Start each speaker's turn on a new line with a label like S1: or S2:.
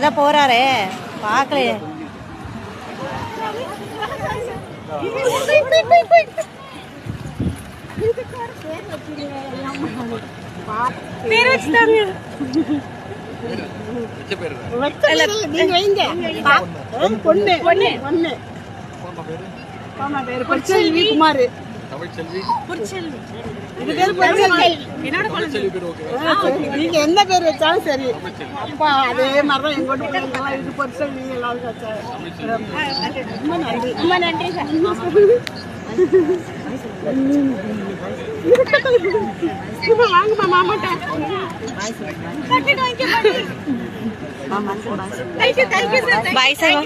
S1: இப்பதான் போறாரே. பார்க்கலையே. பேர் வச்சுட்டாங்க.
S2: பொண்ணு. பொண்ணு. பொண்ணு பேரு? பொற்செல்வி குமார். சரி. நீங்க என்ன பேர் வச்சாலும் சரி. அப்பா அதே மாதிரிதான் எங்க வீட்டு இது பொற்செல்வி எல்லாரும் வச்சாங்க ரொம்ப நன்றி ரொம்ப நன்றி சார். வாங்கம்மா மாமாட்ட.
S1: Bye sir